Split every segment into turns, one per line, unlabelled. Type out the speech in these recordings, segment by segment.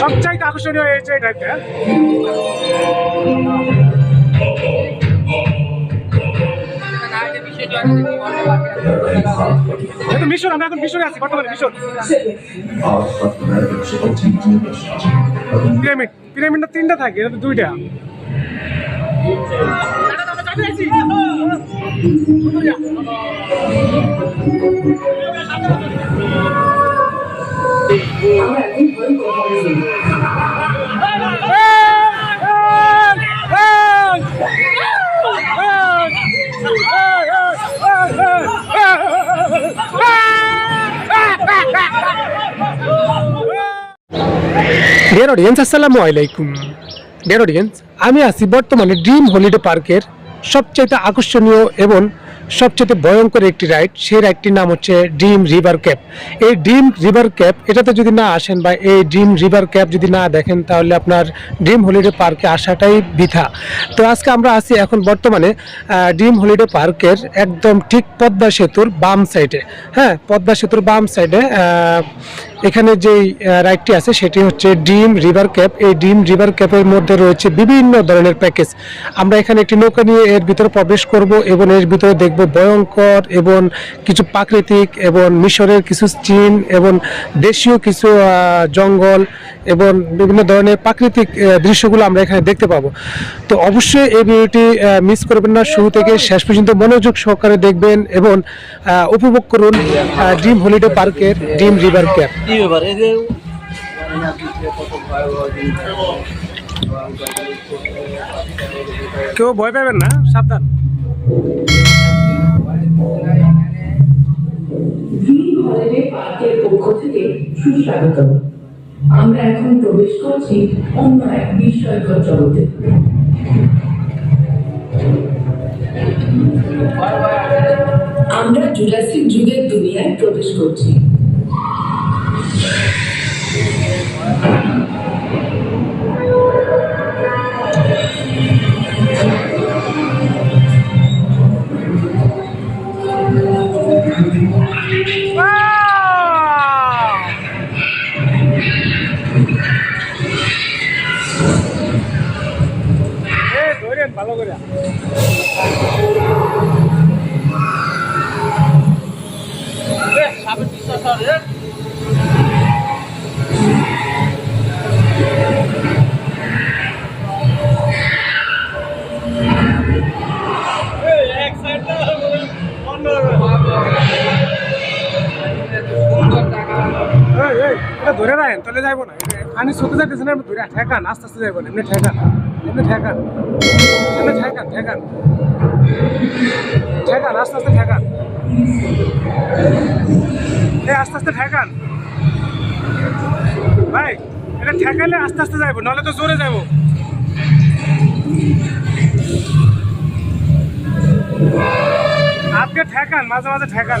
সবচাইতে আকর্ষণীয় হয়েছে এটা একটা এটা আমরা এখন মিশরে আছি বর্তমানে, মিশর। পিরামিড, পিরামিডটা তিনটা থাকে, এটা দুইটা ডিয়ার অডিয়েন্স আসসালামু আলাইকুম ডিয়ার অডিয়েন্স আমি আছি বর্তমানে ড্রিম হলিডে পার্কের সবচেয়ে আকর্ষণীয় এবং সবচেয়ে ভয়ঙ্কর একটি রাইড সেই রাইডটির নাম হচ্ছে ড্রিম রিভার ক্যাপ এই ড্রিম রিভার ক্যাপ এটাতে যদি না আসেন বা এই ড্রিম রিভার ক্যাপ যদি না দেখেন, তাহলে আপনার ড্রিম হলিডে পার্কে আসাটাই বৃথা। তো আজকে আমরা আছি এখন বর্তমানে ড্রিম হলিডে পার্কের একদম ঠিক পদ্মা সেতুর বাম সাইডে হ্যাঁ পদ্মা সেতুর বাম সাইডে এখানে যেই রাইডটি আছে, সেটি হচ্ছে ডিম রিভার ক্যাপ এই ডিম রিভার ক্যাপের মধ্যে রয়েছে বিভিন্ন ধরনের প্যাকেজ আমরা এখানে একটি নৌকা নিয়ে এর ভিতরে প্রবেশ করব এবং এর ভিতরে দেখব ভয়ঙ্কর এবং কিছু প্রাকৃতিক এবং মিশরের কিছু চিন এবং দেশীয় কিছু জঙ্গল এবং বিভিন্ন ধরনের প্রাকৃতিক দৃশ্যগুলো আমরা এখানে দেখতে পাবো। তো অবশ্যই এই ভিডিওটি মিস করবেন না। শুরু থেকে শেষ পর্যন্ত মনোযোগ সহকারে দেখবেন এবং উপভোগ করুন ড্রিম হলিডে পার্কের ডিম রিভার ক্যাপ
কি ব্যাপার? এই যে
কেউ ভয় পাবেন না সাবধান।
পার্কের পক্ষ থেকে সুস্বাগতম আমরা এখন প্রবেশ করছি অন্য এক বিস্ময়কর জগতে। আমরা জুরাসিক যুগের দুনিয়ায় প্রবেশ করছি।
ভালো করে
সাবেক বিশ্বাস
এটা ধরে রাখেন, তাহলে যাইবো না। পানি শুতে যাইতেছে না, ধরে ঠেকান, আস্তে আস্তে যাইবো না, এমনি ঠেকান এমনি ঠেকান এমনি ঠেকান ঠেকান ঠেকান, আস্তে আস্তে ঠেকান। এই আস্তে আস্তে ঠেকান। ভাই, এটা ঠেকাইলে আস্তে আস্তে যাইবো, নাহলে তো জোরে যাইবো। আপনি ঠেকান, মাঝে মাঝে ঠেকান।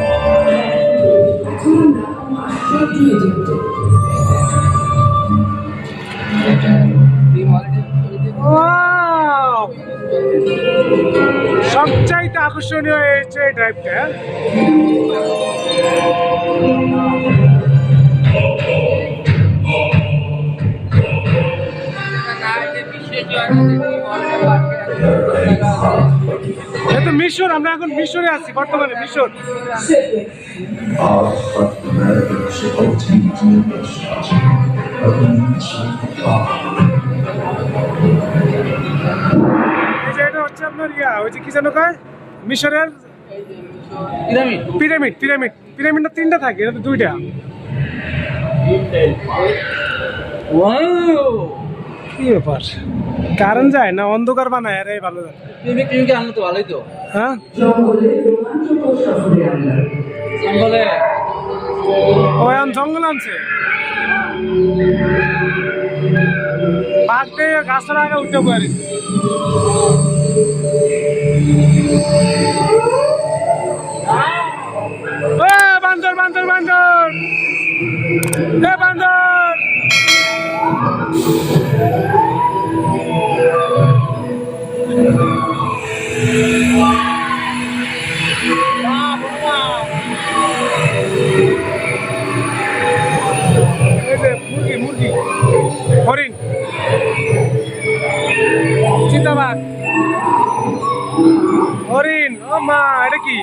আমরা আশ্চর্য
সবচাইতে আকর্ষণীয় হয়েছে এই ড্রাইভটা এটা তো মিশর আমরা এখন মিশরে আছি বর্তমানে মিশর। এটা হচ্ছে আপনার ইয়া ওই যে কি যেন কয়? মিশরের
পিরামিড।
Pyramid pyramid. পিরামিডটা তিনটা থাকে এটা তো দুইটা।
ওয়াও!
কি ব্যাপার? কারণ যায় না অন্ধকার বানায়? আরে ভালো
প্রেমিক প্রেমিকা আনলে তো ভালোই তো।
হ্যাঁ?
জঙ্গলে?
ও এখন জঙ্গল আনছে। পাকতে গাছের আগে উঠতে পারি মা এটা কি?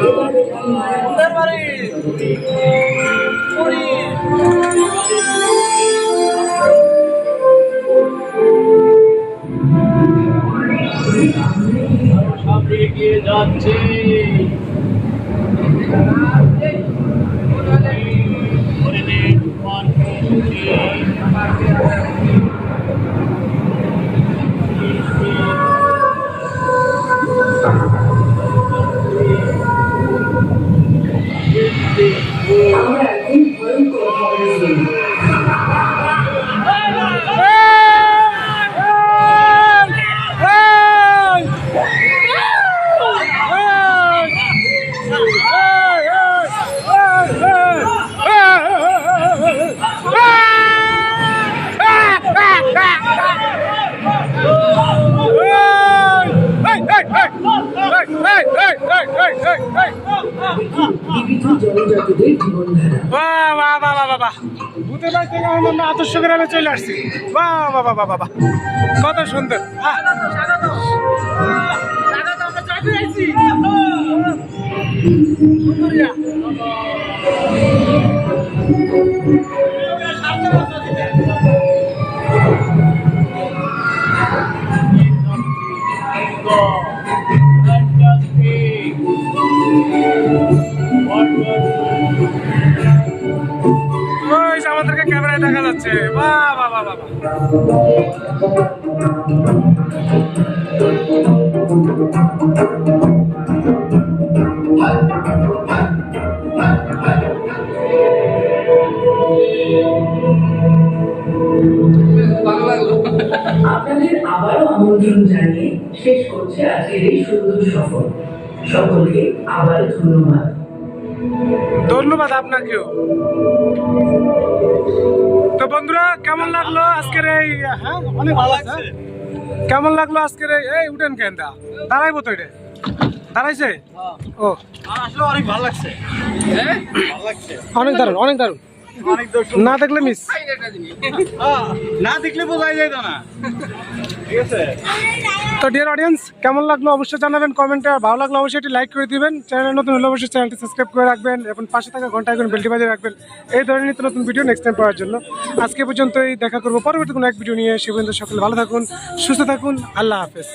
কোথায় বাড়ি
এখন ভয়ঙ্কর খবরে ছিলাম বিবিধ জনজাতিদের জীবনধারা
বাহ বাহ বাহ বাহ বাহ বাহ বাড়ি থেকে আমার আদর্শ গ্রামে চলে আসছি। বাহ বাবা বাবা বাবা কত সুন্দর। আহ,
আপনাদের আবারও আমন্ত্রণ জানিয়ে শেষ করছে আজকের এই সুন্দর সফর। সকলকে আবার ধন্যবাদ।
ধন্যবাদ আপনাকেও। তো বন্ধুরা কেমন লাগল আজকের এই হ্যাঁ অনেক ভালো লাগছে। কেমন লাগল আজকের এই এই উঠেন কেন দা দাঁড়াইবো তো এটা। দাঁড়াইছে? ও।
আসলে অনেক ভালো লাগছে।
অনেক দারুণ অনেক দারুণ। না দেখলে মিস
না দেখলে বোঝাই যায় না।
তো ডিয়ার অডিয়েন্স কেমন লাগল অবশ্যই জানাবেন কমেন্টে আর ভালো লাগল অবশ্যই একটি লাইক করে দিবেন। চ্যানেল নতুন হলে অবশ্যই চ্যানেলটি সাবস্ক্রাইব করে রাখবেন, এবং পাশে থাকা ঘণ্টা এখন বেলটি বাজিয়ে রাখবেন। এই ধরনের নিত্য নতুন ভিডিও নেক্সট টাইম পাওয়ার জন্য। আজকে পর্যন্তই দেখা করব পরবর্তী কোনো এক ভিডিও নিয়ে। সে পর্যন্ত সকলে ভালো থাকুন, সুস্থ থাকুন, আল্লাহ হাফেজ।